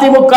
அதிமுக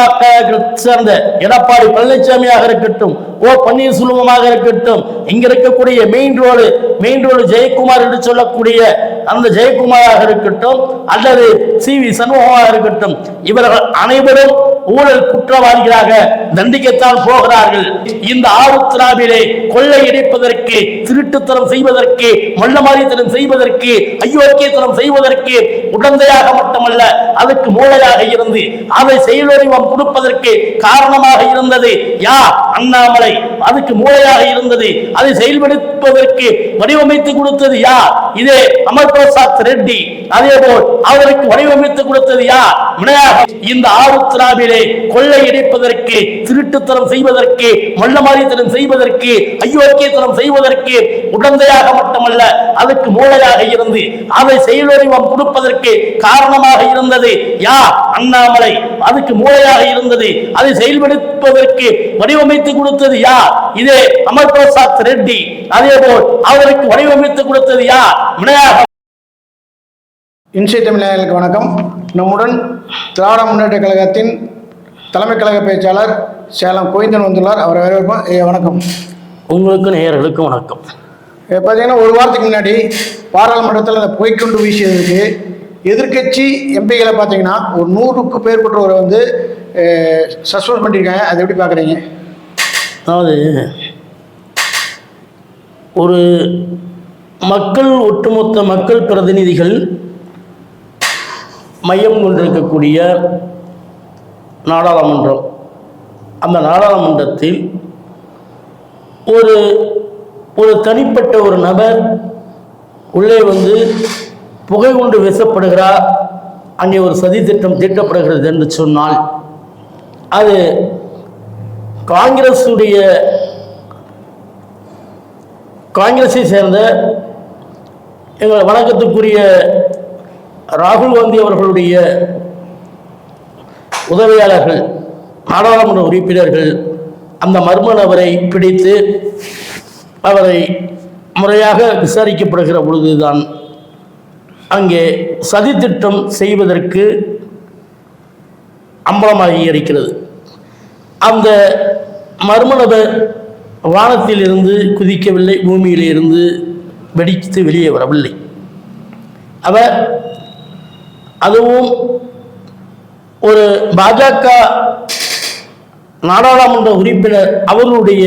சேர்ந்த எடப்பாடி பழனிசாமியாக இருக்கட்டும் ஓ பன்னீர்செல்வமாக இருக்கட்டும் இங்க இருக்கக்கூடிய main road main road Jayakumar என்று சொல்லக்கூடிய அந்த ஜெயக்குமாராக இருக்கட்டும் அல்லது சி வி சண்முகமாக இருக்கட்டும் இவர்கள் அனைவரும் ஊழல் குற்றவாளிகளாக தண்டிக்கத்தான் போகிறார்கள். இந்த ஆருத்ராவிலே கொள்ளையடிப்பதற்கு திருட்டுத்தனம் செய்வதற்கு மல்லமாரித்தனம் செய்வதற்கு அயோக்கியத்தனம் செய்வதற்கு உடந்தையாக மட்டுமல்ல அதுக்கு மூளையாக இருந்து அதை செயல்வடிவம் கொடுப்பதற்கு காரணமாக இருந்தது யார்? அண்ணாமலை. அதுக்கு மூளையாக இருந்தது. அதை செயல்படுத்துவதற்கு வடிவமைத்து கொடுத்தது யார்? இதே அமர் பிரசாத் ரெட்டி. அதே போல் அவருக்கு வடிவமைத்து கொடுத்தது யார்? இந்த ஆருத்ராவிலே கொள்ளையடிப்பதற்கு திருட்டுத்தனம் செய்வதற்கு மல்லமாரித்தனம் செய்வதற்கு அயோக்கியத்தனம் செய்வதற்கு உடந்தையாக மட்டுமல்ல அதுக்கு மூளையாக இருந்து அதை செயல்வடிவம் கொடுப்பதற்கு காரணமாக இருந்தது யார்? அண்ணாமலை. அதுக்கு மூளையாக இருந்தது. அதை செயல்படுத்துவதற்கு வடிவமைத்து கொடுத்தது யார்? இதே அமர் பிரசாத் ரெட்டி. அதே போல் அவருக்கு வடிவமைத்து கொடுத்தது யார்? விநாயகம் இன்சிய தமிழர்களுக்கு வணக்கம். நம்முடன் திராவிட முன்னேற்ற கழகத்தின் தலைமை கழக பேச்சாளர் சேலம் கோவிந்தன் வந்துள்ளார். அவரை வரவேற்போம். ஐயா, வணக்கம். உங்களுக்கு நேயர்களுக்கு வணக்கம். பார்த்தீங்கன்னா ஒரு வாரத்துக்கு முன்னாடி பாராளுமன்றத்தில் அந்த புகைக்குண்டு வீசியதுக்கு எதிர்க்கட்சி எம்பிகளை பார்த்தீங்கன்னா ஒரு நூறுக்கு மேற்பட்டவரை வந்து சஸ்பெண்ட் பண்ணியிருக்காங்க. அதை எப்படி பார்க்குறீங்க அதாவது ஒரு மக்கள் ஒட்டுமொத்த மக்கள் பிரதிநிதிகள் மையம் கொண்டிருக்கக்கூடிய நாடாளுமன்றம். அந்த நாடாளுமன்றத்தில் ஒரு ஒரு தனிப்பட்ட ஒரு நபர் உள்ளே வந்து புகை கொண்டு வீசப்படுகிறார் அங்கே ஒரு சதி திட்டம் தீட்டப்படுகிறது என்று சொன்னால் அது காங்கிரஸுடைய காங்கிரஸை சேர்ந்த எங்கள் வணக்கத்துக்குரிய ராகுல் காந்தி அவர்களுடைய உதவியாளர்கள் நாடாளுமன்ற உறுப்பினர்கள் அந்த மர்ம நபரை பிடித்து அவரை முறையாக விசாரிக்கப்படுகிற பொழுதுதான் அங்கே சதித்திட்டம் செய்வதற்கு அம்பலமாகி இருக்கிறது. அந்த மர்ம நபர் வானத்திலிருந்து குதிக்கவில்லை பூமியிலிருந்து வெடித்து வெளியே வரவில்லை. அவர் அதுவும் ஒரு பாஜக நாடாளுமன்ற உறுப்பினர் அவருடைய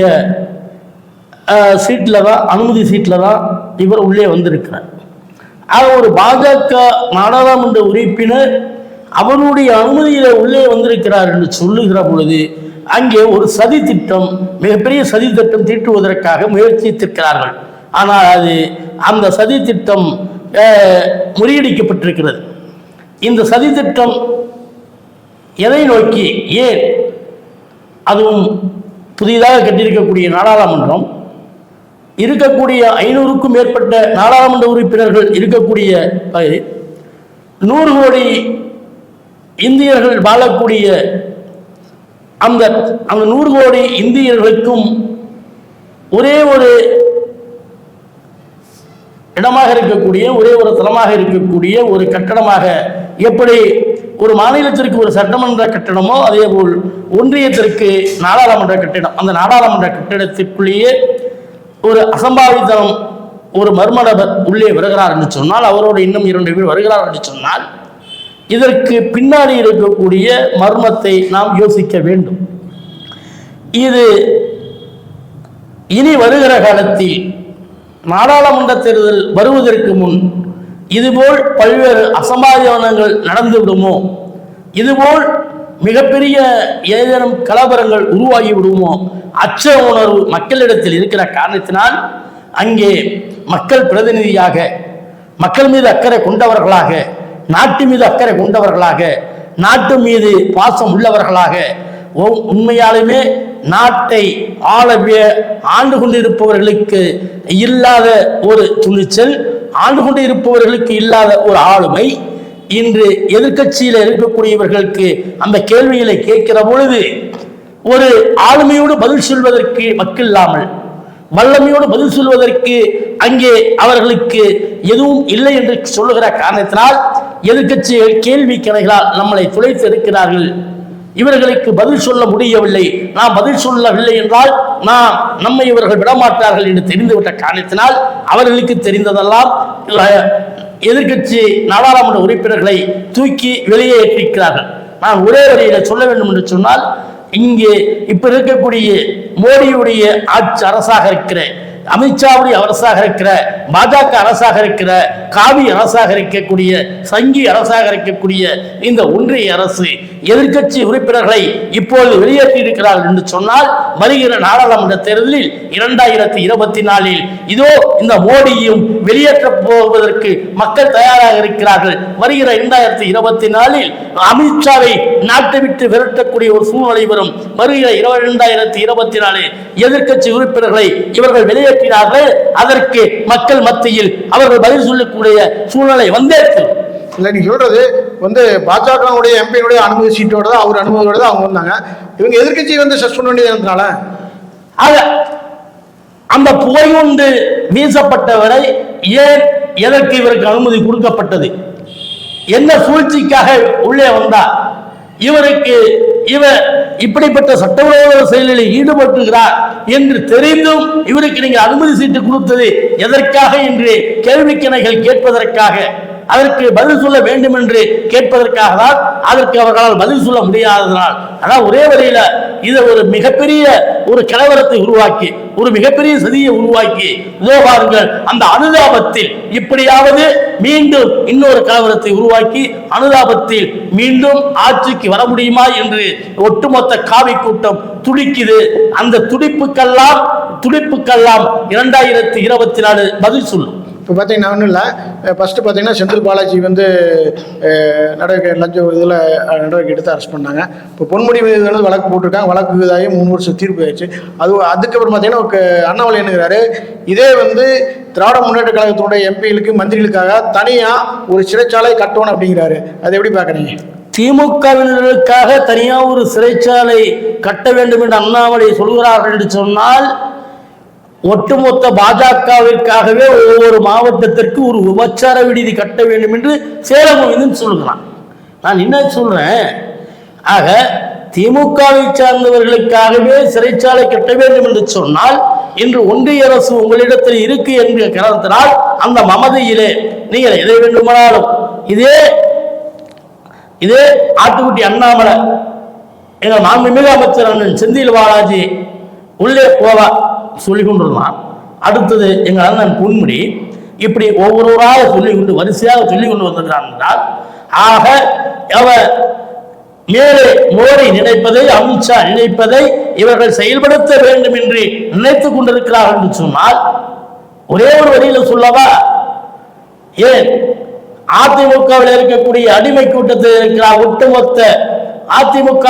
சீட்டில் தான் அனுமதி சீட்டில் தான் இவர் உள்ளே வந்திருக்கிறார். ஆக ஒரு பாஜக நாடாளுமன்ற உறுப்பினர் அவருடைய அனுமதியில் உள்ளே வந்திருக்கிறார் என்று சொல்லுகிற பொழுது அங்கே ஒரு சதி திட்டம் மிகப்பெரிய சதி திட்டம் தீட்டுவதற்காக முயற்சித்திருக்கிறார்கள். ஆனால் அது அந்த சதி திட்டம் முறியடிக்கப்பட்டிருக்கிறது. இந்த சதி திட்டம் எதை நோக்கி? ஏன்? அதுவும் புதிதாக கட்டியிருக்கக்கூடிய நாடாளுமன்றம் இருக்கக்கூடிய ஐநூறுக்கும் மேற்பட்ட நாடாளுமன்ற உறுப்பினர்கள் இருக்கக்கூடிய பகுதியில் நூறு கோடி இந்தியர்கள் வாழக்கூடிய அந்த அந்த நூறு கோடி இந்தியர்களுக்கும் ஒரே ஒரு இடமாக இருக்கக்கூடிய ஒரே ஒரு தளமாக இருக்கக்கூடிய ஒரு கட்டடமாக எப்படி ஒரு மாநிலத்திற்கு ஒரு சட்டமன்ற கட்டடமோ அதே போல் ஒன்றியத்திற்கு நாடாளுமன்ற கட்டிடம். அந்த நாடாளுமன்ற கட்டிடத்திற்குள்ளேயே ஒரு அசம்பாவிதம் ஒரு மர்ம நபர் உள்ளே வருகிறார் என்று சொன்னால் அவரோடு இன்னும் இரண்டு பேர் வருகிறார் என்று சொன்னால் இதற்கு பின்னாடி இருக்கக்கூடிய மர்மத்தை நாம் யோசிக்க வேண்டும். இது இனி வருகிற காலத்தில் நாடாளுமன்ற தேர்தல் வருவதற்கு முன் இதுபோல் பல்வேறு அசம்பாவிதங்கள் நடந்து விடுமோ? இதுபோல் மிகப்பெரிய ஏதேனும் கலவரங்கள் உருவாகி விடுமோ? அச்ச உணர்வு மக்களிடத்தில் இருக்கிற காரணத்தினால் அங்கே மக்கள் பிரதிநிதியாக மக்கள் மீது அக்கறை கொண்டவர்களாக நாட்டு மீது அக்கறை கொண்டவர்களாக நாட்டு மீது பாசம் உள்ளவர்களாக உண்மையாலுமே நாட்டை ஆளவிய ஆண்டு கொண்டிருப்பவர்களுக்கு இல்லாத ஒரு துணிச்சல் ஆண்டு கொண்டு இருப்பவர்களுக்கு இல்லாத ஒரு ஆளுமை. இன்று எதிர்க்கட்சியில் இருக்கக்கூடியவர்களுக்கு அந்த கேள்விகளை கேட்கிற பொழுது ஒரு ஆளுமையோடு பதில் சொல்வதற்கு வக்கில்லாமல் வல்லமையோடு பதில் சொல்வதற்கு அங்கே அவர்களுக்கு எதுவும் இல்லை என்று சொல்லுகிற காரணத்தினால் எதிர்கட்சிகள் கேள்வி கணைகளால் நம்மளை துளைத்து இருக்கிறார்கள் இவர்களுக்கு பதில் சொல்ல முடியவில்லை. நாம் பதில் சொல்லவில்லை என்றால் நாம் நம்மை இவர்கள் விடமாட்டார்கள் என்று தெரிந்துவிட்ட காரணத்தினால் அவர்களுக்கு தெரிந்ததெல்லாம் எதிர்கட்சி எதிர்க்கட்சி நாடாளுமன்ற உறுப்பினர்களை தூக்கி வெளியே ஏற்றிருக்கிறார்கள். நான் ஒரே வரியில சொல்ல வேண்டும் என்று சொன்னால் இங்கே இப்ப இருக்கக்கூடிய மோடியுடைய ஆட்சி அரசாக இருக்கிற அமித்ஷாவுடைய அரசாக இருக்கிற பாஜக அரசாக இருக்கிற காவி அரசாக இருக்கக்கூடிய சங்கி அரசாக இருக்கக்கூடிய இந்த ஒன்றிய அரசு எதிர்கட்சி உறுப்பினர்களை இப்போது வெளியேற்றி இருக்கிறார்கள் என்று சொன்னால் வருகிற நாடாளுமன்ற தேர்தலில் இரண்டாயிரத்தி இருபத்தி நாலில் இதோ இந்த மோடியும் வெளியேற்ற போவதற்கு மக்கள் தயாராக இருக்கிறார்கள். வருகிற இரண்டாயிரத்தி இருபத்தி நாலில் அமித்ஷாவை நாட்டை விட்டு விரட்டக்கூடிய ஒரு சூழ்நிலை வரும். வருகிற இரண்டாயிரத்தி இருபத்தி நாலு எதிர்க்கட்சி உறுப்பினர்களை இவர்கள் வெளியேற்றினார்கள் அதற்கு மக்கள் மத்தியில் அவர்கள் பதில் சொல்லக்கூடிய சூழ்நிலை வந்தே. இல்லை நீ சொல்றது வந்து பாஜகவுடைய எம்பியுடைய அனுமதி சீட்டோட தான் அவர் அனுமதியோட தான் அவங்க வந்தாங்க. இவங்க எதிர்க்கட்சி வந்து சஸ்பெண்ட் பண்ண வேண்டியதுனால ஆக அந்த புகையுண்டு வீசப்பட்டவரை ஏன் எதற்கு இவருக்கு அனுமதி கொடுக்கப்பட்டது? என்ன சூழ்ச்சிக்காக உள்ளே வந்தார்? இவருக்கு இவர் இப்படிப்பட்ட சட்டவிரோத செயலில் ஈடுபட்டுகிறார் என்று தெரிந்தும் இவருக்கு நீங்கள் அனுமதி சீட்டு கொடுத்தது எதற்காக என்று கேள்விக்கிணைகள் கேட்பதற்காக. அதற்கு பதில் சொல்ல வேண்டும் என்று கேட்பதற்காக தான் அதற்கு அவர்களால் பதில் சொல்ல முடியாததனால். அதான் ஒரே வழியில இதை ஒரு மிகப்பெரிய ஒரு கலவரத்தை உருவாக்கி ஒரு மிகப்பெரிய சதியை உருவாக்கி இதோ பாருங்கள் அந்த அனுதாபத்தில் இப்படியாவது மீண்டும் இன்னொரு கலவரத்தை உருவாக்கி அனுதாபத்தில் மீண்டும் ஆட்சிக்கு வர முடியுமா என்று ஒட்டுமொத்த காவி கூட்டம் துடிக்குது. அந்த துடிப்புக்கெல்லாம் துடிப்புக்கெல்லாம் இரண்டாயிரத்தி இருபத்தி நாலு பதில் சொல்லும் இப்போ பார்த்தீங்கன்னா ஒன்றும் இல்லை. ஃபஸ்ட்டு பார்த்தீங்கன்னா செந்தில் பாலாஜி வந்து நடவடிக்கை லஞ்ச இதில் நடவடிக்கை எடுத்து அரெஸ்ட் பண்ணாங்க. இப்போ பொன்முடி மீது வந்து வழக்கு போட்டிருக்காங்க. வழக்கு இதாகி மூணு வருஷம் தீர்ப்பு ஆயிடுச்சு. அது அதுக்கப்புறம் பார்த்தீங்கன்னா ஒரு க- அண்ணாமலை என்னங்கிறாரு இதே வந்து திராவிட முன்னேற்ற கழகத்தினுடைய எம்பிகளுக்கு மந்திரிகளுக்காக தனியாக ஒரு சிறைச்சாலை கட்டணும் அப்படிங்கிறாரு. அதை எப்படி பார்க்குறீங்க? திமுகவினருக்காக தனியாக ஒரு சிறைச்சாலை கட்ட வேண்டும் என்று அண்ணாமலை சொல்கிறார்கள் என்று சொன்னால் ஒட்டுமொத்த பாஜகவிற்காகவே ஒவ்வொரு மாவட்டத்திற்கு ஒரு உபச்சார விடுதி கட்ட வேண்டும் என்று சேலம் கோவிந்தன் சொல்கிறான் நான் என்ன சொல்றேன்? ஆக திமுகவை சார்ந்தவர்களுக்காகவே சிறைச்சாலை கட்ட வேண்டும் என்று சொன்னால் இன்று ஒன்றிய அரசு உங்களிடத்தில் இருக்கு என்கிற காரணத்தினால் அந்த மமதையிலே நீங்கள் எதை வேண்டுமானாலும் இதே இதே ஆட்டுக்குட்டி அண்ணாமலை எங்கள் மாண்புமிகு அமைச்சர் அண்ணன் செந்தில் பாலாஜி உள்ளே போவா சொல்லி கொண்டிருந்தான் அடுத்தது எங்கள் அண்ணன் பொன்முடி இப்படி ஒவ்வொருவராக சொல்லி கொண்டு வரிசையாக சொல்லி கொண்டு வந்திருக்கிறான் என்றால் ஆக அவர் மேலே மோடி நினைப்பதை அமித்ஷா நினைப்பதை இவர்கள் செயல்படுத்த வேண்டும் என்று நினைத்துக் கொண்டிருக்கிறார்கள் என்று சொன்னால் ஒரே ஒரு வழியில சொல்லவா? ஏன்? அதிமுகவில் இருக்கக்கூடிய அடிமை கூட்டத்தில் இருக்கிற ஒட்டுமொத்த அதிமுக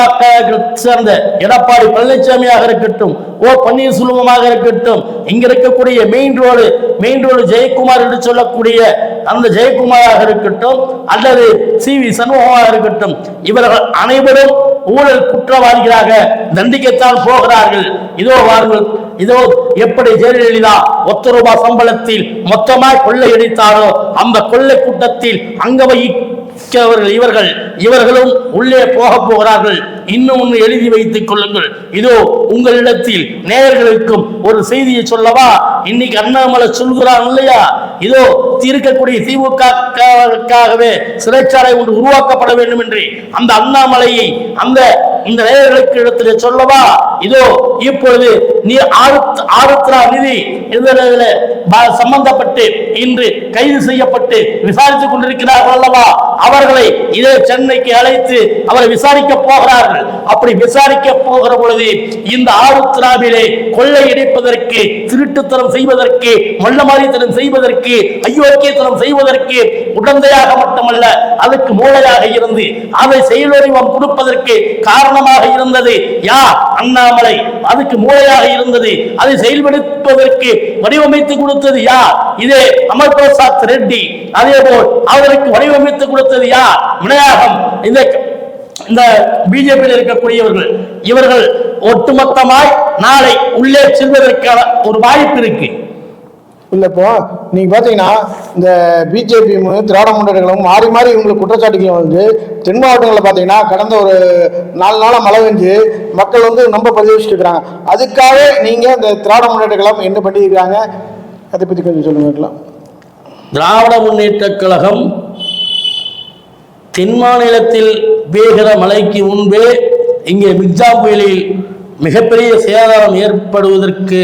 சேர்ந்த எடப்பாடி பழனிசாமியாக இருக்கட்டும் ஓ பன்னீர்செல்வமாக இருக்கட்டும் இங்க இருக்கக்கூடிய main road main road Jayakumar என்று சொல்லக்கூடிய அந்த ஜெயக்குமாராக இருக்கட்டும் அல்லது சி வி சண்முகமாக இருக்கட்டும் இவர்கள் அனைவரும் ஊழல் குற்றவாளிகளாக தண்டிக்கத்தான் போகிறார்கள். இதோ வாருங்கள் இதோ எப்படி ஜெயலலிதா ஒத்த ரூபாய் சம்பளத்தில் மொத்தமாய் கொள்ளையடித்தாரோ அந்த கொள்ளை கூட்டத்தில் அங்க அவர்கள் இவர்கள் இவர்களும் உள்ளே போக போகிறார்கள். இன்னும் ஒன்று எழுதி வைத்துக் கொள்ளுங்கள். இதோ உங்களிடத்தில் நேயர்களுக்கும் ஒரு செய்தியை சொல்லவா? இன்னைக்கு அண்ணாமலை சொல்கிறான் இல்லையா? இதோ இருக்கக்கூடிய திமுகவே சிறைச்சாலை ஒன்று உருவாக்கப்பட வேண்டும் என்று அந்த அண்ணாமலையை அந்த இந்த நேயர்களுக்கு இடத்துல சொல்லவா? இதோ இப்பொழுது நீ ஆருத் ஆருத்ரா நிதி இதழில் சம்பந்தப்பட்டு இன்று கைது செய்யப்பட்டு விசாரித்துக் கொண்டிருக்கிறார்கள் அல்லவா? அவர்களை இதே சென்னைக்கு அழைத்து அவரை விசாரிக்க போகிறார்கள். அப்படி விசாரிக்க போகிற பொழுது இந்த ஆருத்ராவிலே கொள்ளையடிப்பதற்கு திருட்டுத்தனம் செய்வதற்கு மல்லமாரித்தனம் செய்வதற்கு ஐயோக்கியத்தனம் செய்வதற்கு உடந்தையாக மட்டுமல்ல அதுக்கு மூளையாக இருந்து அதை செயல்வடிவம் கொடுப்பதற்கு காரணமாக இருந்தது யார்? அண்ணாமலை. அதுக்கு மூளையாக இருந்தது. அதை செயல்படுத்துவதற்கு வடிவமைத்து கொடுத்தது யார்? இதே அமர் பிரசாத் ரெட்டி. அதே போல் அவருக்கு வடிவமைத்து கொடுத்த கொடுத்தது யார்? விநாயகம். இந்த இந்த பிஜேபியில் இருக்கக்கூடியவர்கள் இவர்கள் ஒட்டுமொத்தமாய் நாளை உள்ளே செல்வதற்கான ஒரு வாய்ப்பு இருக்கு. இல்லை இப்போ நீங்கள் பார்த்தீங்கன்னா இந்த பிஜேபி திராவிட முன்னேற்றங்களும் மாறி மாறி இவங்களுக்கு குற்றச்சாட்டுகளும் வந்து தென் மாவட்டங்களில் பார்த்தீங்கன்னா கடந்த ஒரு நாலு நாளாக மழை பெஞ்சு மக்கள் வந்து ரொம்ப பதிவிச்சுட்டு அதுக்காக நீங்கள் இந்த திராவிட முன்னேற்றங்களும் என்ன பண்ணியிருக்காங்க? அதை பற்றி கொஞ்சம் சொல்லுங்க திராவிட முன்னேற்றக் கழகம் தென் மாநிலத்தில் பெய்கிற மழைக்கு முன்பே இங்கே மிக்ஜாம் புயலில் மிகப்பெரிய சேதாரம் ஏற்படுவதற்கு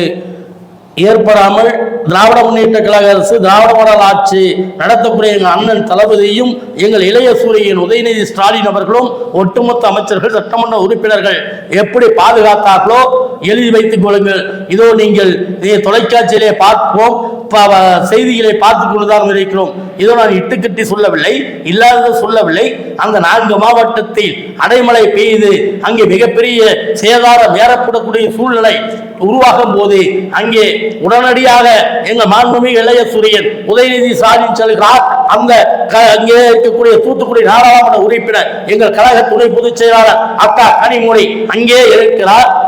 ஏற்படாமல் திராவிட முன்னேற்ற கழக அரசு திராவிட மாடல் ஆட்சி நடத்தக்கூடிய எங்கள் அண்ணன் தளபதியும் எங்கள் இளைய சூரியன் உதயநிதி ஸ்டாலின் அவர்களும் ஒட்டுமொத்த அமைச்சர்கள் சட்டமன்ற உறுப்பினர்கள் எப்படி பாதுகாத்தார்களோ எழுதி வைத்துக் கொள்ளுங்கள். இதோ நீங்கள் தொலைக்காட்சியிலே பார்ப்போம் ப- செய்திகளை பார்த்து கொண்டுதான் இருக்கிறோம். இதோ நான் இட்டுக்கட்டி சொல்லவில்லை இல்லாதது சொல்லவில்லை. அந்த நான்கு மாவட்டத்தில் அடைமழை பெய்து அங்கே மிகப்பெரிய சேதாரம் ஏறப்படக்கூடிய சூழ்நிலை உருவாகும் போது அங்கே உடனடியாக எங்கள் மாண்புமிகு இளைய சூரியன் உதயநிதி ஸ்டாலின் செல்கிறார். அந்த க- அங்கே இருக்கக்கூடிய தூத்துக்குடி நாடாளுமன்ற உறுப்பினர் எங்கள் கழக துணை பொதுச் செயலாளர் அக்கா கனிமொழி அங்கே இருக்கிறார்.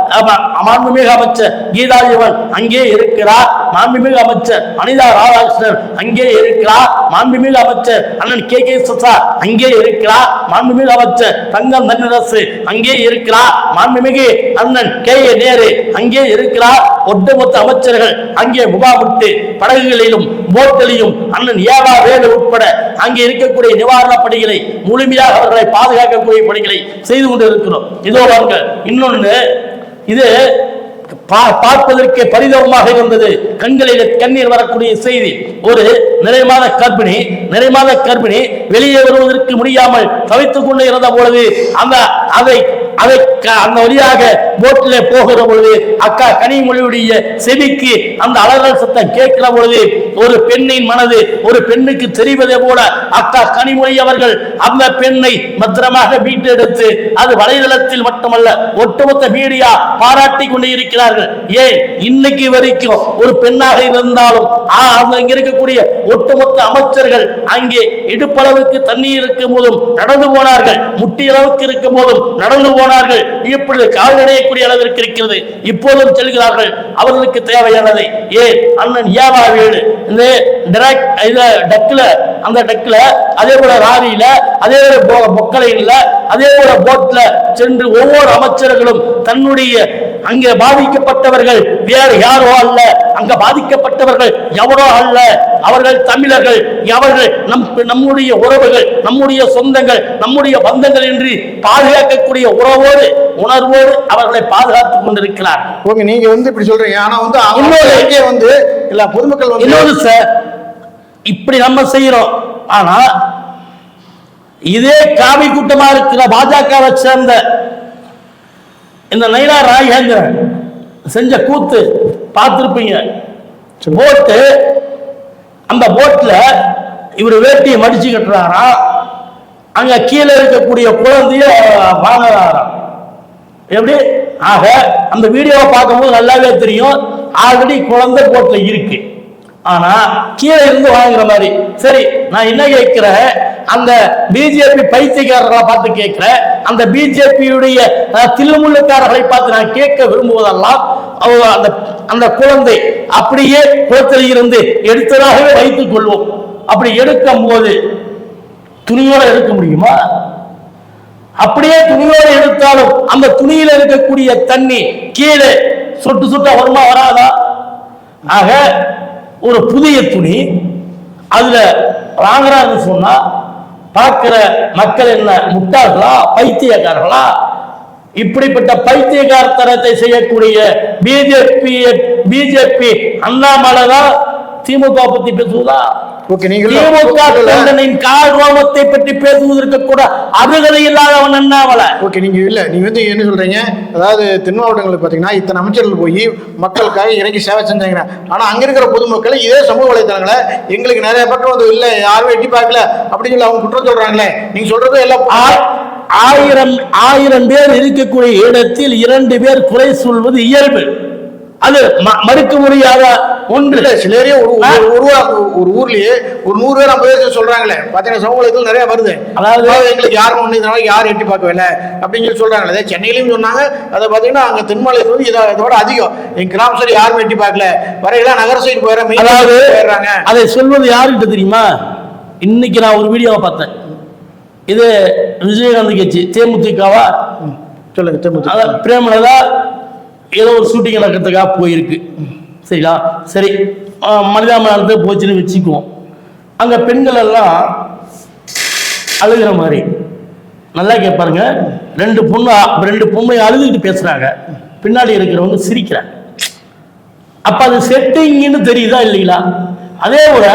மாண்புமிகு அமைச்சர் கீதாஜீவன் அங்கே இருக்கிறார். மாண்புமிகு அமைச்சர் அனிதா ராதாகிருஷ்ணன் அங்கே இருக்கிறார். மாண்புமிகு அமைச்சர் அண்ணன் கே கே சசா அங்கே இருக்கிறார். மாண்புமிகு அமைச்சர் தங்கம் தன்னரசு அங்கே இருக்கிறார். மாண்புமிகு அண்ணன் கே ஏ நேரு அங்கே இருக்கிறார். ஒட்டுமொத்த அமைச்சர்கள் அங்கே முகாமிட்டு படகுகளிலும் போட்டிலையும் அண்ணன் ஏவா வேலு உட்பட அங்கே இருக்கக்கூடிய நிவாரணப் பணிகளை முழுமையாக அவர்களை பாதுகாக்கக்கூடிய பணிகளை செய்து கொண்டிருக்கிறோம். இதோ அவர்கள் இன்னொன்னு இது பா- பார்ப்பதற்கு பரிதாபமாக இருந்தது. கண்களில் கண்ணீர் வரக்கூடிய செய்தி. ஒரு நிறைமாத கர்ப்பிணி நிறைமாத கர்ப்பிணி வெளியே வருவதற்கு முடியாமல் தவித்துக் கொண்டு இருந்த பொழுது அந்த அதை அதை அந்த வழியாக போட்டில் போகிற பொழுது அக்கா கனிமொழியுடைய செவிக்கு அந்த அலறல் சத்தம் கேட்கிற பொழுது ஒரு பெண்ணின் மனது ஒரு பெண்ணுக்கு தெரிவதே போல அக்கா கனிமொழி அவர்கள் அந்த பெண்ணை பத்திரமாக மீட்டெடுத்து அது வலைதளத்தில் மட்டுமல்ல ஒட்டுமொத்த மீடியா பாராட்டி கொண்டு இருக்கிறார்கள். ஏன்? இன்னைக்கு வரைக்கும் ஒரு பெண்ணாக இருந்தாலும் அங்க இங்க இருக்கக்கூடிய ஒட்டுமொத்த அமைச்சர்கள் அங்கே இடுப்பளவுக்கு தண்ணீர் இருக்கும் போதும் நடந்து போனார்கள். முட்டியளவுக்கு இருக்கும் போதும் நடந்து போனார்கள் இப்பொழுது கால்நடையக்கூடிய அளவிற்கு இருக்கிறது. இப்போதும் செல்கிறார்கள். அவர்களுக்கு தேவையானதை. ஏன்? அண்ணன் ஏவா வீடு direct இதுல டக்குல அந்த டக்குல அதே போல ராரியில அதே போல பொக்கலையில அதே போல போட்ல சென்று ஒவ்வொரு அமைச்சர்களும் தன்னுடைய அங்கே பாதிக்கப்பட்டவர்கள் வேறு யாரோ அல்ல. அங்க பாதிக்கப்பட்டவர்கள் எவரோ அல்ல. அவர்கள் தமிழர்கள் அவர்கள் நம் நம்முடைய உறவுகள் நம்முடைய சொந்தங்கள் நம்முடைய பந்தங்கள் என்று பாதுகாக்கக்கூடிய உறவோடு உணர்வோடு அவர்களை பாதுகாத்துக் கொண்டிருக்கிறார் நீங்க வந்து இப்படி சொல்றீங்க. ஆனா வந்து இன்னொரு- வந்து இல்ல பொதுமக்கள் வந்து இன்னொரு சார் இப்படி நம்ம செய்யறோம் ஆனா இதே காவி கூட்டமா இருக்கிற பாஜகவை சேர்ந்த இந்த நைனா ராஜேந்திரன் செஞ்ச கூத்து பார்த்திருப்பீங்க. போட்டு அந்த போட்ல இவர் வேட்டியை மடிச்சு கட்டுறாராம் அங்க கீழே இருக்கக்கூடிய குழந்தைய வாங்குறாராம் எப்படி? ஆக அந்த வீடியோவை பார்க்கும்போது நல்லாவே தெரியும். ஆல்ரெடி குழந்தை போட்ல இருக்கு. ஆனா கீழே இருந்து வாங்குற மாதிரி. சரி நான் என்ன கேட்கிறேன்? அந்த பிஜேபி பைத்தியக்காரர்களை பார்த்து கேட்கிறேன். அந்த பிஜேபியுடைய தில்லுமுள்ளுக்காரர்களை பார்த்து நான் கேட்க விரும்புவதெல்லாம் அவங்க அந்த அந்த குழந்தை அப்படியே குளத்தில் இருந்து எடுத்ததாகவே வைத்துக் கொள்வோம். அப்படி எடுக்கும் போது துணியோட எடுக்க முடியுமா? அப்படியே துணியோடு எடுத்தாலும் அந்த துணியில இருக்கக்கூடிய தண்ணி கீழே சொட்டு சொட்டா வருமா வராதா? ஆக ஒரு புதிய துணி அதுல வாங்குறான்னு சொன்னா பார்க்கிற மக்கள் என்ன முட்டாள்களா பைத்தியக்காரர்களா? இப்படிப்பட்ட பைத்தியகாரத்தனத்தை செய்யக்கூடிய பிஜேபி பிஜேபி அண்ணாமலை தான் திமுக பத்தி பேசுவதா? கால் ரோமத்தை பற்றி பேசுவதற்கு கூட அருகதை இல்லாதவன் அண்ணாமலை ஓகே நீங்க இல்ல நீங்க வந்து என்ன சொல்றீங்க? அதாவது தென் மாவட்டங்களுக்கு பாத்தீங்கன்னா இத்தனை அமைச்சர்கள் போய் மக்களுக்காக இறங்கி சேவை செஞ்சாங்க. ஆனா அங்க இருக்கிற பொதுமக்கள் இதே சமூக வலைத்தளங்களை எங்களுக்கு நிறைய பக்கம் வந்து இல்ல யாரும் எட்டி பார்க்கல அப்படின்னு சொல்லி அவங்க குற்றம் சொல்றாங்களே. நீங்க சொல்றது எல்லாம் ஆயிரம் ஆயிரம் பேர் இருக்கக்கூடிய இடத்தில் இரண்டு பேர் குறை சொல்வது இயல்பு. அது மறுக்க முடியாத ஒன்று. இல்ல சில ஏரியா ஒரு ஒரு- ஒரு ஊரா- ஒரு ஊர்லயே ஒரு நூறு பேர் ஐம்பது பேர் சொல்றாங்களே. பாத்தீங்கன்னா சமூக வலைதளத்துல நிறைய வருது. அதாவது- எங்களுக்கு யாரும் ஒண்ணு இதனால யாரும் எட்டி பார்க்கவில்லை அப்படின்னு சொல்லி சொல்றாங்களே அதே சென்னையிலயும் சொன்னாங்க. அதை பாத்தீங்கன்னா அங்க தென்மாநிலத்துல வந்து இதை இதோட அதிகம். எங்க கிராம சைடு யாரும் எட்டி பார்க்கல. வரையெல்லாம் நகர சைடு போயிடுற மெயின் அதாவது போயிடுறாங்க. அதை சொல்வது யாருக்கிட்ட தெரியுமா? இன்னைக்கு நான் ஒரு வீடியோவை பார்த்தேன். இது விஜயகாந்த் கட்சி தேமுதிகவா? சொல்லுங்க அதான் பிரேமலதா ஏதோ ஒரு ஷூட்டிங் நடக்கிறதுக்காக போயிருக்கு. சரிங்களா? சரி. மனிதாமலத்தை போச்சுன்னு வச்சுக்குவோம். அங்கே பெண்கள் எல்லாம் அழுகிற மாதிரி. நல்லா கேட்பாருங்க ரெண்டு பொண்ணு ரெண்டு பொண்ணை அழுதுகிட்டு பேசுறாங்க. பின்னாடி இருக்கிறவங்க சிரிக்கிறாங்க. அப்ப அது செட்டிங்னு தெரியுதா இல்லைங்களா? அதே போல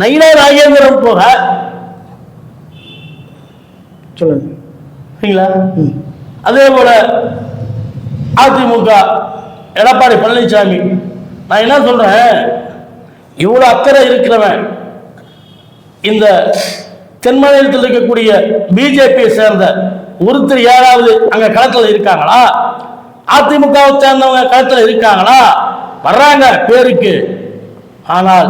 நயினா நாகேந்திரன் போக சொல்லுங்க. சரிங்களா. அதே போல அதிமுக எடப்பாடி பழனிசாமி நான் என்ன சொல்றேன்? இவ்வளவு அக்கறை இருக்கிறவன் இந்த தென் மாநிலத்தில் இருக்கக்கூடிய பிஜேபியை சேர்ந்த ஒருத்தர் யாராவது அங்க களத்தில் இருக்காங்களா? அதிமுகவை சேர்ந்தவங்க களத்தில் இருக்காங்களா? வர்றாங்க பேருக்கு. ஆனால்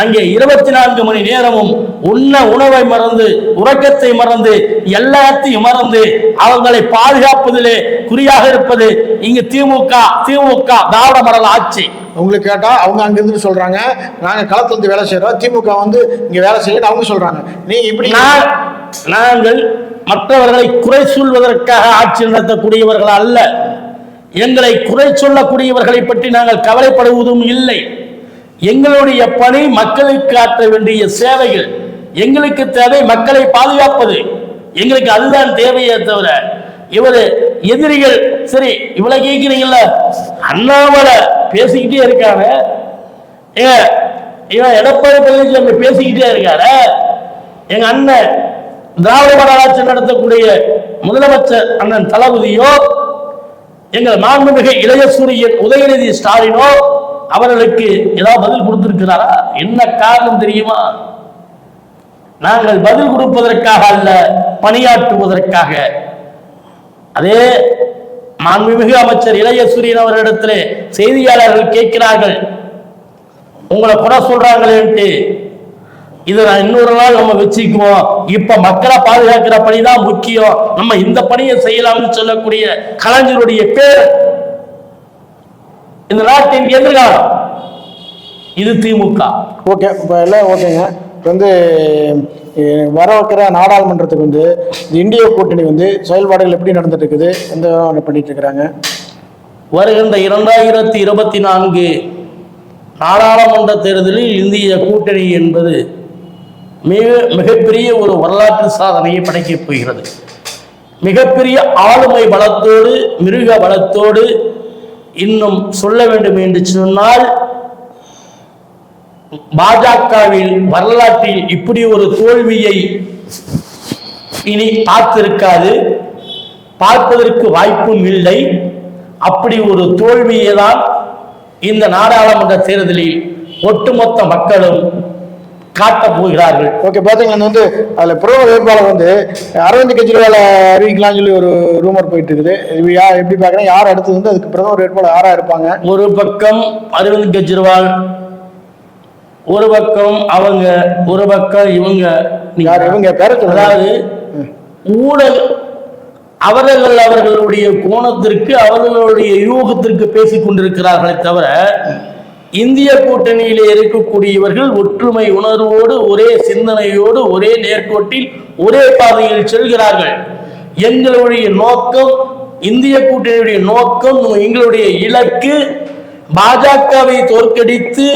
அங்கே இருபத்தி நான்கு மணி நேரமும் உண்ண உணவை மறந்து உறக்கத்தை மறந்து எல்லாத்தையும் மறந்து அவங்களை பாதுகாப்பதிலே குறியாக இருப்பது இங்கு திமுக திமுக திராவிட மடல் ஆட்சி. உங்களுக்கு கேட்டால் அவங்க அங்க சொல்கிறாங்க நாங்கள் நாங்க வந்து இருந்து வேலை செய்கிறோம் திமுக வந்து இங்கே வேலை செய்யணும் அவங்க சொல்கிறாங்க நீங்கள் இப்படி நாங்கள் மற்றவர்களை குறை சொல்வதற்காக ஆட்சி நடத்தக்கூடியவர்கள் அல்ல. எங்களை குறை சொல்லக்கூடியவர்களை பற்றி நாங்கள் கவலைப்படுவதும் இல்லை. எங்களுடைய பணி மக்களுக்கு ஆற்ற வேண்டிய சேவைகள் எங்களுக்கு தேவை மக்களை பாதுகாப்பது. எங்களுக்கு அதுதான் தேவையே தவிர இவர் எதிரிகள் சரி இவ்வளவு கேட்கிறீங்கல்ல அண்ணாமலை பேசிக்கிட்டே இருக்காங்க. ஏங்க இவன் எடப்பாடி பழனிசாமி பேசிக்கிட்டே இருக்காரு. எங்க அண்ணன் திராவிட மாடலாட்சி நடத்தக்கூடிய முதலமைச்சர் அண்ணன் தளபதியோ எங்கள் மாண்புமிகு இளையசூரியன் உதயநிதி ஸ்டாலினோ அவர்களுக்கு ஏதாவது பதில் கொடுத்திருக்கிறாரா? என்ன காரணம் தெரியுமா? நாங்கள் பதில் கொடுப்பதற்காக அல்ல பணியாற்றுவதற்காக. அதே மாண்புமிகு அமைச்சர் இளையசூரியன் அவர்களிடத்திலே செய்தியாளர்கள் கேட்கிறார்கள். உங்களை குறை சொல்றாங்களேன்ட்டு. இதை நான் இன்னொரு நாள் நம்ம வச்சுக்குவோம். இப்ப மக்களை பாதுகாக்கிற பணி தான் முக்கியம். நம்ம இந்த பணியை செய்யலாம்னு சொல்லக்கூடிய கலைஞருடைய பேர். இந்த நாட்டின் எதிர்காலம். இது திமுக. ஓகே இப்போ எல்லாம் ஓகேங்க? வந்து வர வைக்கிற நாடாளுமன்றத்துக்கு வந்து இந்த இந்திய கூட்டணி வந்து செயல்பாடுகள் எப்படி நடந்துட்டு இருக்குது எந்த பண்ணிட்டு இருக்கிறாங்க? வருகின்ற இரண்டாயிரத்தி இருபத்தி நான்கு நாடாளுமன்ற தேர்தலில் இந்திய கூட்டணி என்பது மிக மிகப்பெரிய ஒரு வரலாற்று சாதனையை படைக்கப் போகிறது. மிகப்பெரிய ஆளுமை பலத்தோடு மிருக பலத்தோடு இன்னும் சொல்ல வேண்டும் என்று சொன்னால் பாஜகவில் வரலாற்றில் இப்படி ஒரு தோல்வியை இனி பார்த்திருக்காது பார்ப்பதற்கு வாய்ப்பும் இல்லை. அப்படி ஒரு தோல்வியை தான் இந்த நாடாளுமன்ற தேர்தலில் ஒட்டுமொத்த மக்களும் காட்டப் போகிறார்கள். ஓகே பார்த்தீங்கன்னா வந்து அதில் பிரதமர் வேட்பாளர் வந்து அரவிந்த் கெஜ்ரிவாலை அறிவிக்கலாம்னு சொல்லி ஒரு ரூமர் போயிட்டு இருக்குது. யார் எப்படி பார்க்குறேன் யார் அடுத்து வந்து அதுக்கு பிரதமர் வேட்பாளர் யாராக இருப்பாங்க? ஒரு பக்கம் அரவிந்த் கெஜ்ரிவால் ஒரு பக்கம் அவங்க ஒரு பக்கம் இவங்க இவங்க? அதாவது ஊடக அவர்கள் அவர்களுடைய கோணத்திற்கு அவர்களுடைய யூகத்திற்கு பேசிக் கொண்டிருக்கிறார்களே தவிர இந்திய கூட்டணியிலே இருக்கக்கூடியவர்கள் ஒற்றுமை உணர்வோடு ஒரே சிந்தனையோடு ஒரே நேர்கோட்டில் ஒரே பாதையில் செல்கிறார்கள். எங்களுடைய நோக்கம் இந்திய கூட்டணியுடைய நோக்கம் எங்களுடைய இலக்கு பாஜகவை தோற்கடித்து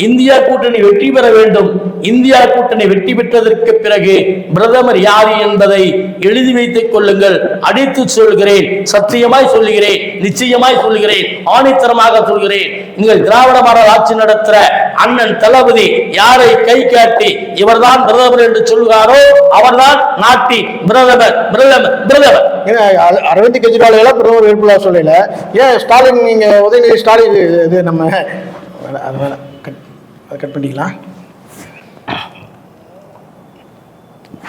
இந்தியா கூட்டணி வெற்றி பெற வேண்டும். இந்தியா கூட்டணி வெற்றி பெற்றதற்கு பிறகு பிரதமர் யார் என்பதை எழுதி வைத்துக் கொள்ளுங்கள். அடித்து சொல்கிறேன் சத்தியமாய் சொல்லுகிறேன் நிச்சயமாய் சொல்கிறேன் ஆணித்தரமாக சொல்கிறேன். நீங்கள் திராவிட மாடல் ஆட்சி நடத்துற அண்ணன் தளபதி யாரை கை காட்டி இவர்தான் பிரதமர் என்று சொல்கிறாரோ அவர்தான் நாட்டி பிரதமர் பிரதமர் பிரதமர். அரவிந்த் கெஜ்ரிவால் எல்லாம் பிரதமர் வேட்பாளர் சொல்லல. ஏன் ஸ்டாலின் நீங்க உதயநிதி ஸ்டாலின் இது- நம்ம வேணாம், கட் அதை கட் பண்ணிக்கலாம்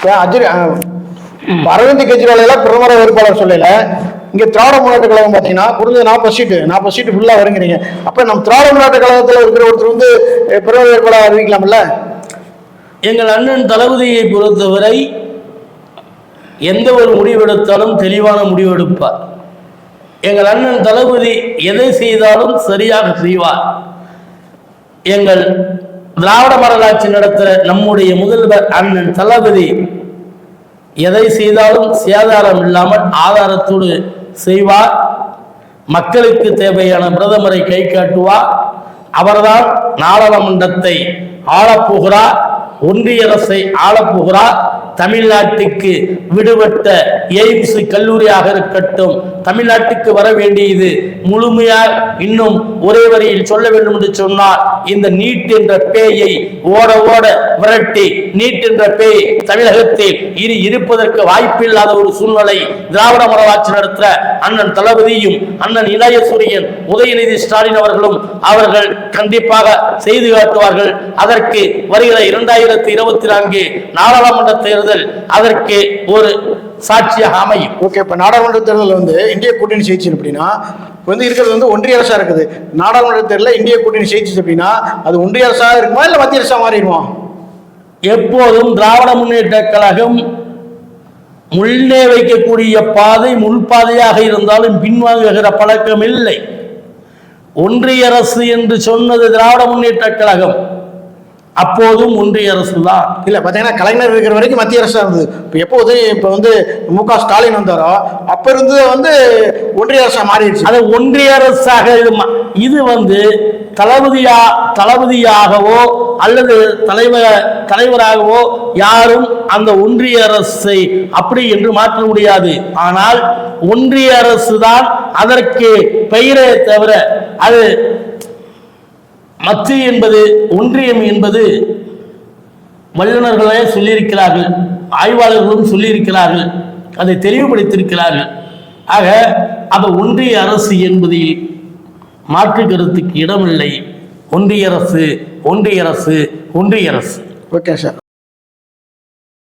ஏன் அஜய் அரவிந்த் கெஜ்ரிவால் எல்லாம் பிரதமர் வேட்பாளர் சொல்லல. இங்க திராவிட முன்னேற்ற கழகம் பார்த்தீங்கன்னா குறைஞ்சது நாற்பது சீட்டு நாற்பது சீட்டு ஃபுல்லா வருங்கிறீங்க. அப்ப நம்ம திராவிட முன்னேற்ற கழகத்துல இருக்கிற ஒருத்தர் வந்து பிரதமர் வேட்பாளர் அறிவிக்கலாம்ல? எங்கள் அண்ணன் தளபதியை பொறுத்தவரை எந்த ஒரு முடிவெடுத்தாலும் தெளிவான முடிவெடுப்பார். எங்கள் அண்ணன் தளபதி எதை செய்தாலும் சரியாக செய்வார். எங்கள் திராவிட மரலாட்சி நடத்துகிற நம்முடைய முதல்வர் அண்ணன் தளபதி எதை செய்தாலும் சேதாரம் இல்லாமல் ஆதாரத்தோடு செய்வார் மக்களுக்கு தேவையான பிரதமரை கை காட்டுவார் அவர்தான் நாடாளுமன்றத்தை ஆளப்போகிறார் ஒன்றிய அரசை ஆளப்போகிறார் தமிழ்நாட்டுக்கு விடுபட்ட எய்ம்ஸ் கல்லூரியாக இருக்கட்டும் தமிழ்நாட்டுக்கு வர வேண்டியது முழுமையாக இன்னும் ஒரே வரியில் சொல்ல வேண்டும் என்று சொன்னால் இந்த நீட் என்ற பேயை ஓட ஓட விரட்டி நீட் என்ற பேய் தமிழகத்தில் இனி இருப்பதற்கு வாய்ப்பில்லாத ஒரு சூழ்நிலை திராவிட மரவாட்சி நடத்துற அண்ணன் தளபதியும் அண்ணன் இளையசூரியன் உதயநிதி ஸ்டாலின் அவர்களும் அவர்கள் கண்டிப்பாக செய்து காட்டுவார்கள். அதற்கு வருகிற இரண்டாயிரத்தி இருபத்தி நான்கு நாடாளுமன்ற தேர்தல் அதற்கு ஒரு சாட்சியாக அமையும். ஓகே இப்போ நாடாளுமன்ற தேர்தலில் வந்து இந்திய கூட்டணி ஜெயிச்சு அப்படின்னா வந்து இருக்கிறது வந்து ஒன்றிய அரசா இருக்குது. நாடாளுமன்ற தேர்தலில் இந்திய கூட்டணி ஜெயிச்சு அப்படின்னா அது ஒன்றிய அரசா இருக்குமா இல்லை மத்திய அரசா மாறிடுமா? எப்போதும் திராவிட முன்னேற்ற கழகம் முன்னே வைக்கக்கூடிய பாதை முள்பாதையாக இருந்தாலும் பின்வாங்குகிற பழக்கம் இல்லை. ஒன்றிய அரசு என்று சொன்னது திராவிட முன்னேற்ற கழகம். அப்போதும் ஒன்றிய அரசு தான் இல்ல பாத்தீங்கன்னா கலைஞர் இருக்கிற வரைக்கும் மத்திய அரசா இருந்தது. இப்போ எப்போ உதவி இப்போ வந்து மு க ஸ்டாலின் வந்தாரோ அப்ப இருந்து வந்து ஒன்றிய அரசா மாறிடுச்சு. அது ஒன்றிய அரசாக இது வந்து தளபதியா தளபதியாகவோ அல்லது தலைவர் தலைவராகவோ யாரும் அந்த ஒன்றிய அரசை அப்படி என்று மாற்ற முடியாது. ஆனால் ஒன்றிய அரசு தான் அதற்கு பெயரே தவிர அது மத்திய என்பது ஒன்றியம் என்பது வல்லுநர்களே சொல்லியிருக்கிறார்கள் ஆய்வாளர்களும் சொல்லியிருக்கிறார்கள் அதை தெளிவுபடுத்தியிருக்கிறார்கள். ஆக அது ஒன்றிய அரசு என்பதில் மாற்று கருத்துக்கு இடமில்லை. ஒன்றிய அரசு ஒன்றிய அரசு ஒன்றிய அரசு. Okay sir